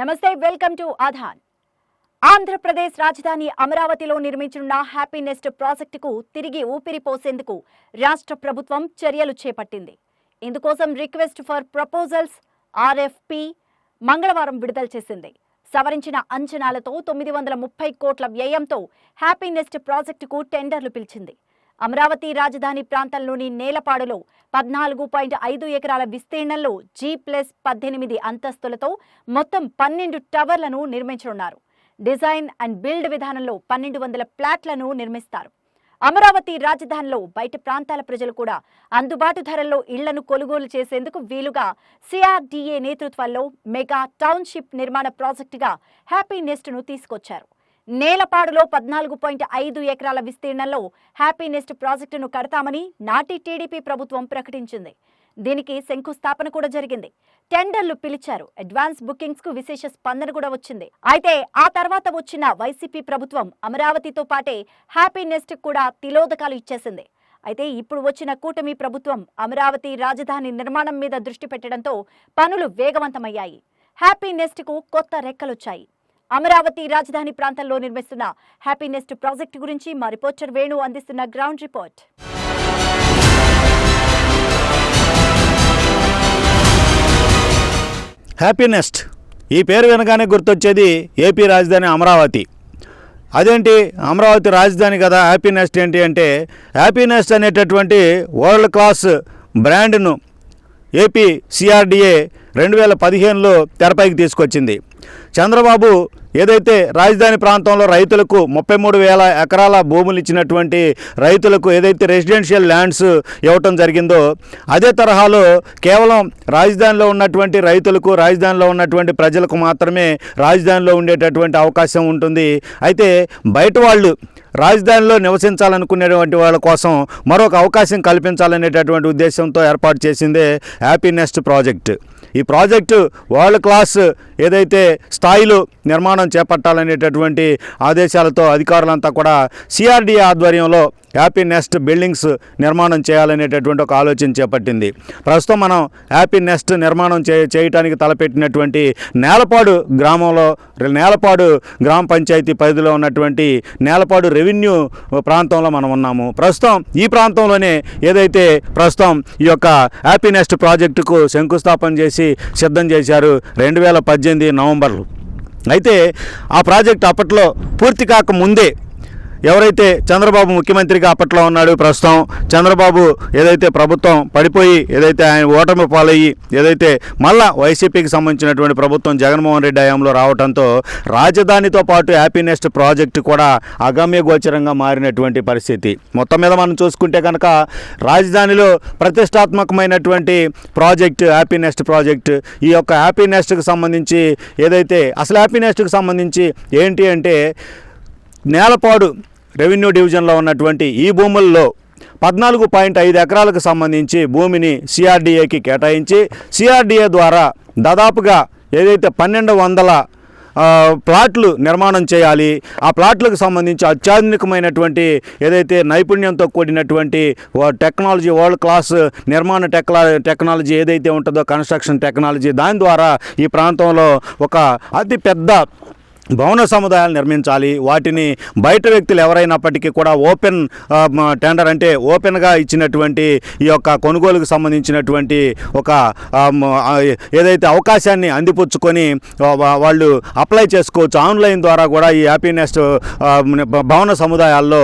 నమస్తే welcome to ఆధాన్. Andhra Pradesh రాజధాని అమరావతిలో నిర్మించనున్న హ్యాపీనెస్ట్ ప్రాజెక్టుకు తిరిగి ఊపిరి పోసేందుకు రాష్ట్ర ప్రభుత్వం చర్యలు చేపట్టింది. ఇందుకోసం రిక్వెస్ట్ ఫర్ ప్రపోజల్స్ ఆర్ఎఫ్పి మంగళవారం విడుదల చేసింది. సవరించిన అంచనాలతో తొమ్మిది వందల ముప్పై కోట్ల వ్యయంతో హ్యాపీనెస్ట్ ప్రాజెక్టుకు టెండర్లు పిలిచింది. అమరావతి రాజధాని ప్రాంతంలోని నేలపాడులో పద్నాలుగు పాయింట్ ఐదు ఎకరాల విస్తీర్ణంలో జీ ప్లస్ పద్దెనిమిది అంతస్తులతో మొత్తం పన్నెండు టవర్లను నిర్మించనున్నారు. డిజైన్ అండ్ బిల్డ్ విధానంలో పన్నెండు వందల ప్లాట్లను నిర్మిస్తారు. అమరావతి రాజధానిలో బయట ప్రాంతాల ప్రజలు కూడా అందుబాటు ధరల్లో ఇళ్ళను కొనుగోలు చేసేందుకు వీలుగా సిఆర్డీఏ నేతృత్వంలో మెగా టౌన్షిప్ నిర్మాణ ప్రాజెక్టుగా హ్యాపీ నెస్ట్ను తీసుకొచ్చారు. నేలపాడులో పద్నాలుగు పాయింట్ ఐదు ఎకరాల విస్తీర్ణంలో హ్యాపీ నెస్ట్ ప్రాజెక్టును కడతామని నాటి టీడీపీ ప్రభుత్వం ప్రకటించింది. దీనికి శంకుస్థాపన కూడా జరిగింది. టెండర్లు పిలిచారు. అడ్వాన్స్ బుకింగ్స్కు విశేష స్పందన కూడా వచ్చింది. అయితే ఆ తర్వాత వచ్చిన వైసీపీ ప్రభుత్వం అమరావతితో పాటే హ్యాపీ నెస్ట్ కూడా తిలోదకాలు ఇచ్చేసింది. అయితే ఇప్పుడు వచ్చిన కూటమి ప్రభుత్వం అమరావతి రాజధాని నిర్మాణం మీద దృష్టి పెట్టడంతో పనులు వేగవంతమయ్యాయి. హ్యాపీ నెస్ట్కు కొత్త రెక్కలొచ్చాయి. అమరావతి రాజధాని ప్రాంతంలో నిర్మిస్తున్న హ్యాపీనెస్ట్ ప్రాజెక్ట్ ప్రాజెక్టు గురించి మా రిపోర్టర్ వేణు అందిస్తున్న గ్రౌండ్ రిపోర్ట్. హ్యాపీనెస్ట్. ఈ పేరు వినగానే గుర్తొచ్చేది ఏపీ రాజధాని అమరావతి. అదేంటి? అమరావతి రాజధాని కదా హ్యాపీనెస్ట్ ఏంటి అంటే హ్యాపీనెస్ట్ అనేటటువంటి వరల్డ్ క్లాస్ బ్రాండ్ను ఏపీ సిఆర్డీఏ రెండు వేల పదిహేనులో తెరపైకి తీసుకొచ్చింది. చంద్రబాబు ఏదైతే రాజధాని ప్రాంతంలో రైతులకు ముప్పై మూడు వేల ఎకరాల భూములు ఇచ్చినటువంటి రైతులకు ఏదైతే రెసిడెన్షియల్ ల్యాండ్స్ ఇవ్వటం జరిగిందో అదే తరహాలో కేవలం రాజధానిలో ఉన్నటువంటి రైతులకు రాజధానిలో ఉన్నటువంటి ప్రజలకు మాత్రమే రాజధానిలో ఉండేటటువంటి అవకాశం ఉంటుంది. అయితే బయట వాళ్ళు రాజధానిలో నివసించాలనుకునేటువంటి వాళ్ళ కోసం మరొక అవకాశం కల్పించాలనేటటువంటి ఉద్దేశంతో ఏర్పాటు చేసిందే హ్యాపీనెస్ట్ ప్రాజెక్ట్. ఈ ప్రాజెక్టు వరల్డ్ క్లాస్ ఏదైతే స్థాయిలో నిర్మాణం చేపట్టాలనేటటువంటి ఆదేశాలతో అధికారులంతా కూడా సిఆర్డీఏ ఆధ్వర్యంలో హ్యాపీ నెస్ట్ బిల్డింగ్స్ నిర్మాణం చేయాలనేటటువంటి ఒక ఆలోచన చేపట్టింది. ప్రస్తుతం మనం హ్యాపీ నెస్ట్ నిర్మాణం చే చేయటానికి తలపెట్టినటువంటి నేలపాడు గ్రామంలో నేలపాడు గ్రామ పంచాయతీ పరిధిలో ఉన్నటువంటి నేలపాడు రెవెన్యూ ప్రాంతంలో మనం ఉన్నాము. ప్రస్తుతం ఈ ప్రాంతంలోనే ఏదైతే ప్రస్తుతం ఈ యొక్క హ్యాపీ నెస్ట్ ప్రాజెక్టుకు శంకుస్థాపన చేసి సిద్ధం చేశారు రెండు వేల పద్దెనిమిది నవంబర్లో. అయితే ఆ ప్రాజెక్ట్ అప్పట్లో పూర్తి కాక ముందే ఎవరైతే చంద్రబాబు ముఖ్యమంత్రిగా అప్పట్లో ఉన్నాడు ప్రస్తుతం చంద్రబాబు ఏదైతే ప్రభుత్వం పడిపోయి ఏదైతే ఆయన ఓటమి పాలయ్యి ఏదైతే మళ్ళా వైసీపీకి సంబంధించినటువంటి ప్రభుత్వం జగన్మోహన్ రెడ్డి హయాంలో రావడంతో రాజధానితో పాటు హ్యాపీనెస్ట్ ప్రాజెక్టు కూడా అగమ్య గోచరంగా మారినటువంటి పరిస్థితి. మొత్తం మీద మనం చూసుకుంటే కనుక రాజధానిలో ప్రతిష్టాత్మకమైనటువంటి ప్రాజెక్టు హ్యాపీనెస్ట్ ప్రాజెక్ట్ ఈ యొక్క హ్యాపీనెస్ట్కి సంబంధించి ఏదైతే అసలు హ్యాపీనెస్ట్కి సంబంధించి ఏంటి అంటే నేలపాడు రెవెన్యూ డివిజన్లో ఉన్నటువంటి ఈ భూముల్లో పద్నాలుగు పాయింట్ ఐదు ఎకరాలకు సంబంధించి భూమిని సిఆర్డీఏకి కేటాయించి సిఆర్డీఏ ద్వారా దాదాపుగా ఏదైతే పన్నెండు వందల ప్లాట్లు నిర్మాణం చేయాలి ఆ ప్లాట్లకు సంబంధించి అత్యాధునికమైనటువంటి ఏదైతే నైపుణ్యంతో కూడినటువంటి టెక్నాలజీ వరల్డ్ క్లాస్ నిర్మాణ టెక్లా టెక్నాలజీ ఏదైతే ఉంటుందో కన్స్ట్రక్షన్ టెక్నాలజీ దాని ద్వారా ఈ ప్రాంతంలో ఒక అతి పెద్ద భవన సముదాయాలు నిర్మించాలి. వాటిని బయట వ్యక్తులు ఎవరైనప్పటికీ కూడా ఓపెన్ టెండర్ అంటే ఓపెన్గా ఇచ్చినటువంటి ఈ యొక్క కొనుగోలుకు సంబంధించినటువంటి ఒక ఏదైతే అవకాశాన్ని అందిపుచ్చుకొని వాళ్ళు అప్లై చేసుకోవచ్చు. ఆన్లైన్ ద్వారా కూడా ఈ హ్యాపీనెస్ భవన సముదాయాల్లో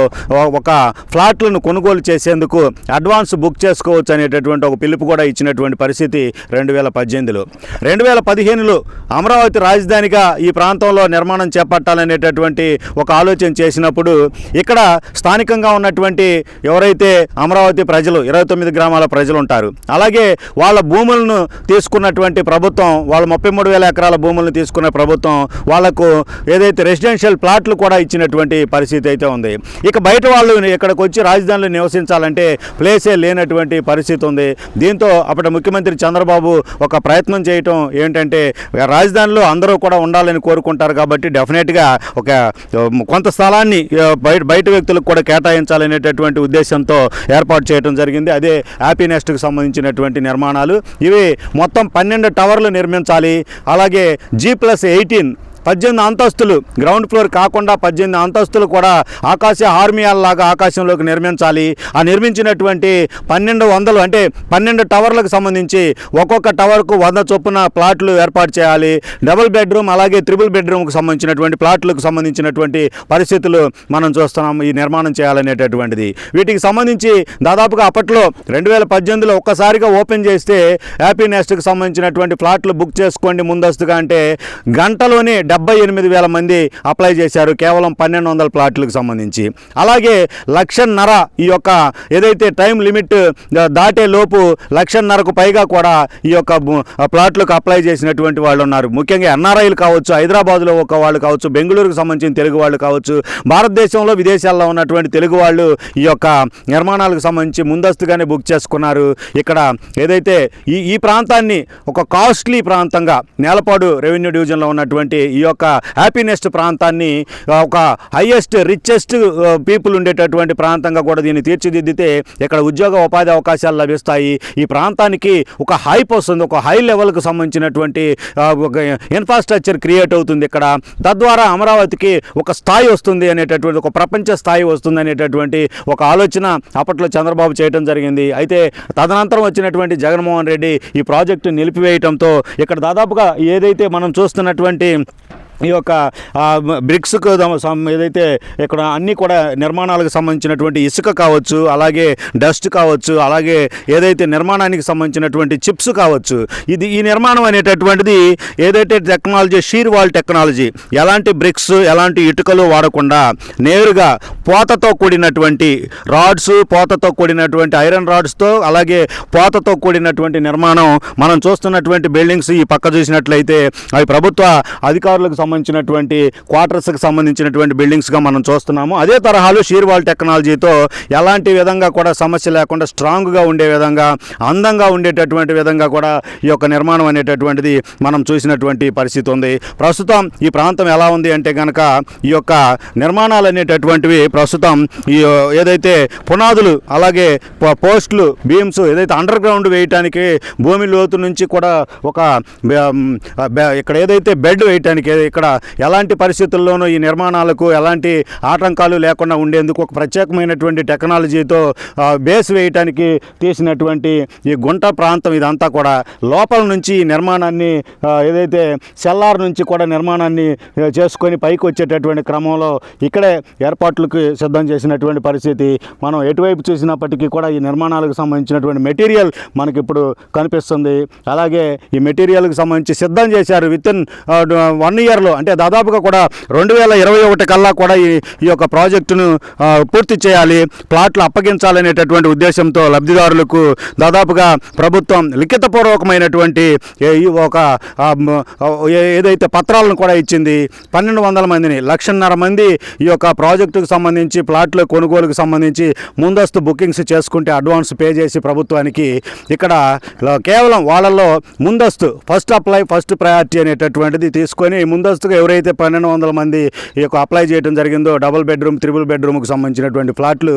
ఒక ఫ్లాట్లను కొనుగోలు చేసేందుకు అడ్వాన్స్ బుక్ చేసుకోవచ్చు అనేటటువంటి ఒక పిలుపు కూడా ఇచ్చినటువంటి పరిస్థితి రెండు వేల పద్దెనిమిదిలో. రెండు వేల పదిహేనులో అమరావతి రాజధానిగా ఈ ప్రాంతంలో నిర్మాణం చేపట్టాలనేటటువంటి ఒక ఆలోచన చేసినప్పుడు ఇక్కడ స్థానికంగా ఉన్నటువంటి ఎవరైతే అమరావతి ప్రజలు ఇరవై తొమ్మిది గ్రామాల ప్రజలు ఉంటారు అలాగే వాళ్ళ భూములను తీసుకున్నటువంటి ప్రభుత్వం వాళ్ళ ముప్పై మూడు వేల ఎకరాల భూములను తీసుకున్న ప్రభుత్వం వాళ్ళకు ఏదైతే రెసిడెన్షియల్ ప్లాట్లు కూడా ఇచ్చినటువంటి పరిస్థితి అయితే ఉంది. ఇక బయట వాళ్ళు ఇక్కడికి వచ్చి రాజధానిలో నివసించాలంటే ప్లేసే లేనటువంటి పరిస్థితి ఉంది. దీంతో అప్పటి ముఖ్యమంత్రి చంద్రబాబు ఒక ప్రయత్నం చేయటం ఏంటంటే రాజధానిలో అందరూ కూడా ఉండాలని కోరుకుంటారు కాబట్టి కాబట్టి డెఫినెట్గా ఒక కొంత స్థలాన్ని బయట బయట వ్యక్తులకు కూడా కేటాయించాలనేటటువంటి ఉద్దేశంతో ఏర్పాటు చేయడం జరిగింది. అదే హ్యాపీ నెస్ట్కి సంబంధించినటువంటి నిర్మాణాలు. ఇవి మొత్తం పన్నెండు టవర్లు నిర్మించాలి. అలాగే జీ ప్లస్ ఎయిటీన్ పద్దెనిమిది అంతస్తులు గ్రౌండ్ ఫ్లోర్ కాకుండా పద్దెనిమిది అంతస్తులు కూడా ఆకాశ హార్మియాల్లాగా ఆకాశంలోకి నిర్మించాలి. ఆ నిర్మించినటువంటి పన్నెండు వందలు అంటే పన్నెండు టవర్లకు సంబంధించి ఒక్కొక్క టవర్కు వంద చొప్పున ప్లాట్లు ఏర్పాటు చేయాలి. డబుల్ బెడ్రూమ్ అలాగే త్రిబుల్ బెడ్రూమ్కి సంబంధించినటువంటి ప్లాట్లకు సంబంధించినటువంటి పరిస్థితులు మనం చూస్తున్నాం ఈ నిర్మాణం చేయాలనేటటువంటిది. వీటికి సంబంధించి దాదాపుగా అప్పట్లో రెండు వేల పద్దెనిమిదిలో ఒక్కసారిగా ఓపెన్ చేస్తే హ్యాపీ నెస్ట్కి సంబంధించినటువంటి ఫ్లాట్లు బుక్ చేసుకోండి ముందస్తుగా అంటే గంటలోనే డెబ్బై ఎనిమిది వేల మంది అప్లై చేశారు కేవలం పన్నెండు వందల ప్లాట్లకు సంబంధించి. అలాగే లక్షన్నర ఈ యొక్క ఏదైతే టైం లిమిట్ దాటే లోపు లక్షన్నరకు పైగా కూడా ఈ యొక్క ప్లాట్లకు అప్లై చేసినటువంటి వాళ్ళు ఉన్నారు. ముఖ్యంగా ఎన్ఆర్ఐలు కావచ్చు హైదరాబాద్లో ఒక వాళ్ళు కావచ్చు బెంగళూరుకు సంబంధించిన తెలుగు వాళ్ళు కావచ్చు భారతదేశంలో విదేశాల్లో ఉన్నటువంటి తెలుగు వాళ్ళు ఈ యొక్క నిర్మాణాలకు సంబంధించి ముందస్తుగానే బుక్ చేసుకున్నారు. ఇక్కడ ఏదైతే ఈ ఈ ప్రాంతాన్ని ఒక కాస్ట్లీ ప్రాంతంగా నేలపాడు రెవెన్యూ డివిజన్లో ఉన్నటువంటి ఈ యొక్క హ్యాపీనెస్ట్ ప్రాంతాన్ని ఒక హైయెస్ట్ రిచెస్ట్ పీపుల్ ఉండేటటువంటి ప్రాంతంగా కూడా దీన్ని తీర్చిదిద్దితే ఇక్కడ ఉద్యోగ ఉపాధి అవకాశాలు లభిస్తాయి. ఈ ప్రాంతానికి ఒక హైప్ వస్తుంది ఒక హై లెవెల్కు సంబంధించినటువంటి ఒక ఇన్ఫ్రాస్ట్రక్చర్ క్రియేట్ అవుతుంది ఇక్కడ. తద్వారా అమరావతికి ఒక స్థాయి వస్తుంది అనేటటువంటి ఒక ప్రపంచ స్థాయి వస్తుంది అనేటటువంటి ఒక ఆలోచన అప్పట్లో చంద్రబాబు చేయడం జరిగింది. అయితే తదనంతరం వచ్చినటువంటి జగన్మోహన్ రెడ్డి ఈ ప్రాజెక్టు నిలిపివేయటంతో ఇక్కడ దాదాపుగా ఏదైతే మనం చూస్తున్నటువంటి ఈ యొక్క బ్రిక్స్కు ఏదైతే ఇక్కడ అన్నీ కూడా నిర్మాణాలకు సంబంధించినటువంటి ఇసుక కావచ్చు అలాగే డస్ట్ కావచ్చు అలాగే ఏదైతే నిర్మాణానికి సంబంధించినటువంటి చిప్స్ కావచ్చు ఇది ఈ నిర్మాణం అనేటటువంటిది ఏదైతే టెక్నాలజీ షీర్ వాల్ టెక్నాలజీ ఎలాంటి బ్రిక్స్ ఎలాంటి ఇటుకలు వాడకుండా నేరుగా పోతతో కూడినటువంటి రాడ్స్ పోతతో కూడినటువంటి ఐరన్ రాడ్స్తో అలాగే పోతతో కూడినటువంటి నిర్మాణం మనం చూస్తున్నటువంటి బిల్డింగ్స్ ఈ పక్క చూసినట్లయితే అవి ప్రభుత్వ అధికారులకు సంబంధించినటువంటి క్వార్టర్స్కి సంబంధించినటువంటి బిల్డింగ్స్గా మనం చూస్తున్నాము. అదే తరహాలో షీర్వాల్ టెక్నాలజీతో ఎలాంటి విధంగా కూడా సమస్య లేకుండా స్ట్రాంగ్గా ఉండే విధంగా అందంగా ఉండేటటువంటి విధంగా కూడా ఈ యొక్క నిర్మాణం అనేటటువంటిది మనం చూసినటువంటి పరిస్థితి ఉంది. ప్రస్తుతం ఈ ప్రాంతం ఎలా ఉంది అంటే కనుక ఈ యొక్క నిర్మాణాలు అనేటటువంటివి ప్రస్తుతం ఈ ఏదైతే పునాదులు అలాగే పోస్టులు బీమ్స్ ఏదైతే అండర్ గ్రౌండ్ వేయటానికి భూమి లోతు నుంచి కూడా ఒక ఇక్కడ ఏదైతే బెడ్ వేయటానికి ఇక్కడ ఎలాంటి పరిస్థితుల్లోనూ ఈ నిర్మాణాలకు ఎలాంటి ఆటంకాలు లేకుండా ఉండేందుకు ఒక ప్రత్యేకమైనటువంటి టెక్నాలజీతో బేస్ వేయటానికి తీసినటువంటి ఈ గుంట ప్రాంతం ఇదంతా కూడా లోపల నుంచి ఈ నిర్మాణాన్ని ఏదైతే సెల్లార్ నుంచి కూడా నిర్మాణాన్ని చేసుకొని పైకి వచ్చేటటువంటి క్రమంలో ఇక్కడే ఏర్పాట్లకు సిద్ధం చేసినటువంటి పరిస్థితి. మనం ఎటువైపు చూసినప్పటికీ కూడా ఈ నిర్మాణాలకు సంబంధించినటువంటి మెటీరియల్ మనకి ఇప్పుడు కనిపిస్తుంది. అలాగే ఈ మెటీరియల్కి సంబంధించి సిద్ధం చేశారు. విత్ ఇన్ వన్ ఇయర్లో అంటే దాదాపుగా కూడా రెండు వేల ఇరవై ఒకటి కల్లా కూడా ఈ ఈ యొక్క ప్రాజెక్టును పూర్తి చేయాలి ప్లాట్లు అప్పగించాలనేటటువంటి ఉద్దేశంతో లబ్ధిదారులకు దాదాపుగా ప్రభుత్వం లిఖితపూర్వకమైనటువంటి ఒక ఏదైతే పత్రాలను కూడా ఇచ్చింది పన్నెండు వందల మందిని లక్షన్నర మంది ఈ యొక్క ప్రాజెక్టుకు సంబంధించి ప్లాట్ల కొనుగోలుకు సంబంధించి ముందస్తు బుకింగ్స్ చేసుకుంటే అడ్వాన్స్ పే చేసి ప్రభుత్వానికి ఇక్కడ కేవలం వాళ్ళల్లో ముందస్తు ఫస్ట్ అప్లై ఫస్ట్ ప్రయారిటీ అనేటటువంటిది తీసుకొని ముందస్తు ముందస్తుగా ఎవరైతే పన్నెండు వందల మంది ఈ యొక్క అప్లై చేయడం జరిగిందో డబుల్ బెడ్రూమ్ త్రిబుల్ బెడ్రూమ్కి సంబంధించినటువంటి ఫ్లాట్లు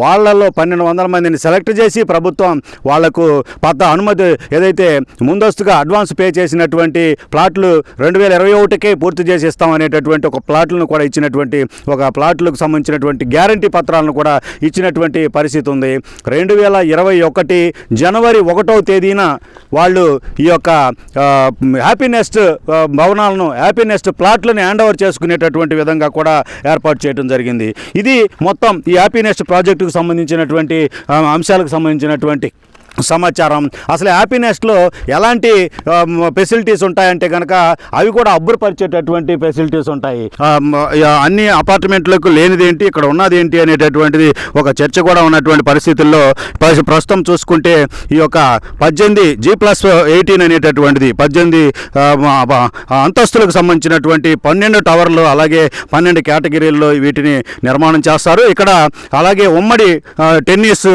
వాళ్ళల్లో పన్నెండు వందల మందిని సెలెక్ట్ చేసి ప్రభుత్వం వాళ్ళకు పద్ద అనుమతి ఏదైతే ముందస్తుగా అడ్వాన్స్ పే చేసినటువంటి ప్లాట్లు రెండు వేల ఇరవై ఒకటికే పూర్తి చేసి ఇస్తాం అనేటటువంటి ఒక ప్లాట్లను కూడా ఇచ్చినటువంటి ఒక ప్లాట్లకు సంబంధించినటువంటి గ్యారంటీ పత్రాలను కూడా ఇచ్చినటువంటి పరిస్థితి ఉంది. రెండు వేల ఇరవై ఒకటి జనవరి ఒకటో తేదీన వాళ్ళు ఈ యొక్క హ్యాపీనెస్ట్ భవనాలను హ్యాపీనెస్ హ్యాపీనెస్ట్ ప్లాట్లను హ్యాండ్ ఓవర్ చేసుకునేటటువంటి విధంగా కూడా ఏర్పాటు చేయడం జరిగింది. ఇది మొత్తం ఈ హ్యాపీనెస్ట్ ప్రాజెక్టుకు సంబంధించినటువంటి అంశాలకు సంబంధించినటువంటి సమాచారం. అసలు హ్యాపీనెస్లో ఎలాంటి ఫెసిలిటీస్ ఉంటాయంటే కనుక అవి కూడా అబ్బురపరిచేటటువంటి ఫెసిలిటీస్ ఉంటాయి. అన్ని అపార్ట్మెంట్లకు లేనిదేంటి ఇక్కడ ఉన్నది ఏంటి అనేటటువంటిది ఒక చర్చ కూడా ఉన్నటువంటి పరిస్థితుల్లో ప్రస్తుతం చూసుకుంటే ఈ యొక్క పద్దెనిమిది జీ ప్లస్ ఎయిటీన్ అనేటటువంటిది పద్దెనిమిది అంతస్తులకు సంబంధించినటువంటి పన్నెండు టవర్లు అలాగే పన్నెండు కేటగిరీల్లో వీటిని నిర్మాణం చేస్తారు. ఇక్కడ అలాగే ఉమ్మడి టెన్నిస్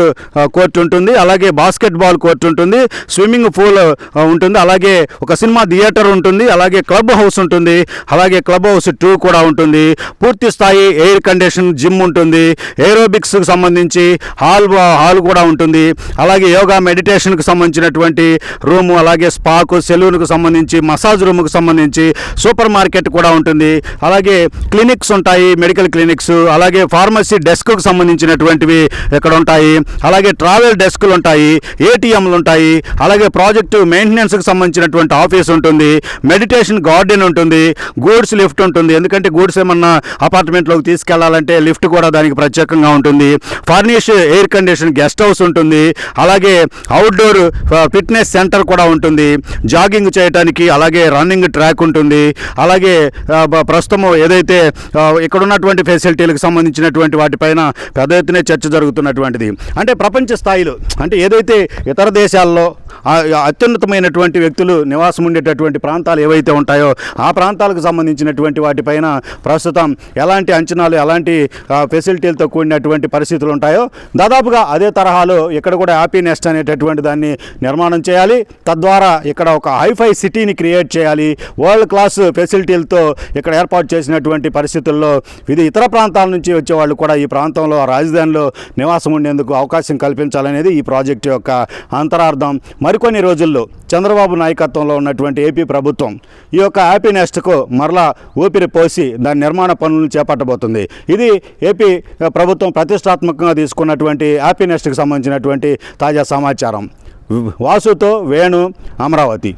కోర్టు ఉంటుంది అలాగే బాస్కెట్ బాస్కెట్బాల్ కోర్ట్ ఉంటుంది స్విమ్మింగ్ పూల్ ఉంటుంది అలాగే ఒక సినిమా థియేటర్ ఉంటుంది అలాగే క్లబ్ హౌస్ ఉంటుంది అలాగే క్లబ్ హౌస్ టూ కూడా ఉంటుంది. పూర్తి స్థాయి ఎయిర్ కండిషన్ జిమ్ ఉంటుంది ఏరోబిక్స్కి సంబంధించి హాల్ హాల్ కూడా ఉంటుంది. అలాగే యోగా మెడిటేషన్కి సంబంధించినటువంటి రూము అలాగే స్పాకు సెలూన్కు సంబంధించి మసాజ్ రూమ్కి సంబంధించి సూపర్ మార్కెట్ కూడా ఉంటుంది. అలాగే క్లినిక్స్ ఉంటాయి మెడికల్ క్లినిక్స్ అలాగే ఫార్మసీ డెస్క్కు సంబంధించినటువంటివి ఇక్కడ ఉంటాయి అలాగే ట్రావెల్ డెస్క్లు ఉంటాయి. ఏటీఎంలు ఉంటాయి అలాగే ప్రాజెక్టు మెయింటెనెన్స్కి సంబంధించినటువంటి ఆఫీస్ ఉంటుంది మెడిటేషన్ గార్డెన్ ఉంటుంది గూడ్స్ లిఫ్ట్ ఉంటుంది. ఎందుకంటే గూడ్స్ ఏమన్నా అపార్ట్మెంట్లోకి తీసుకెళ్ళాలంటే లిఫ్ట్ కూడా దానికి ప్రత్యేకంగా ఉంటుంది. Furnish air condition guest house ఉంటుంది. అలాగే అవుట్డోర్ ఫిట్నెస్ సెంటర్ కూడా ఉంటుంది. జాగింగ్ చేయడానికి అలాగే రన్నింగ్ ట్రాక్ ఉంటుంది. అలాగే ప్రస్తుతం ఏదైతే ఇక్కడ ఉన్నటువంటి ఫెసిలిటీలకు సంబంధించినటువంటి వాటిపైన పెద్ద ఎత్తున చర్చ జరుగుతున్నటువంటిది. అంటే ప్రపంచ స్థాయిలో అంటే ఏదైతే ఇతర దేశాల్లో అత్యున్నతమైనటువంటి వ్యక్తులు నివాసం ఉండేటటువంటి ప్రాంతాలు ఏవైతే ఉంటాయో ఆ ప్రాంతాలకు సంబంధించినటువంటి వాటిపైన ప్రస్తుతం ఎలాంటి అంచనాలు ఎలాంటి ఫెసిలిటీలతో కూడినటువంటి పరిస్థితులు ఉంటాయో దాదాపుగా అదే తరహాలో ఇక్కడ కూడా హ్యాపీ నెస్ట్ అనేటటువంటి దాన్ని నిర్మాణం చేయాలి. తద్వారా ఇక్కడ ఒక హైఫై సిటీని క్రియేట్ చేయాలి. వరల్డ్ క్లాస్ ఫెసిలిటీలతో ఇక్కడ ఏర్పాటు చేసినటువంటి పరిస్థితుల్లో ఇది ఇతర ప్రాంతాల నుంచి వచ్చే వాళ్ళు కూడా ఈ ప్రాంతంలో రాజధానిలో నివాసం ఉండేందుకు అవకాశం కల్పించాలనేది ఈ ప్రాజెక్టు యొక్క అంతరార్థం మరికొన్ని రోజుల్లో చంద్రబాబు నాయకత్వంలో ఉన్నటువంటి ఏపీ ప్రభుత్వం ఈ యొక్క హ్యాపీ నెస్ట్కు మరలా ఊపిరి పోసి దాని నిర్మాణ పనులను చేపట్టబోతుంది. ఇది ఏపీ ప్రభుత్వం ప్రతిష్టాత్మకంగా తీసుకున్నటువంటి హ్యాపీ నెస్ట్కి సంబంధించినటువంటి తాజా సమాచారం. వాసుతో వేణు అమరావతి.